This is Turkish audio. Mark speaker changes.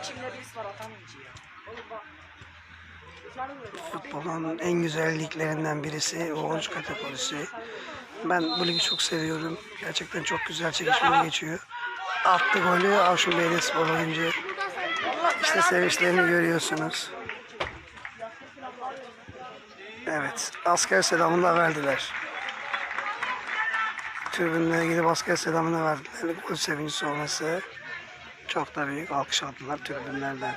Speaker 1: içimde birisi var atamayınca ya. Oğlum bak. Dışarı böyle.
Speaker 2: Futbolun en güzel liglerinden birisi 10. kategorisi. Ben bu ligi çok seviyorum. Gerçekten çok güzel çekişmeli geçiyor. Attı golü Avşin Belediyespor oyuncu. İşte sevinçlerini görüyorsunuz. Evet, asker selamını da verdiler. Tribünlere gidip asker selamını verdiler. Gol sevinci sonrası çok da büyük alkış aldılar tribünlerden.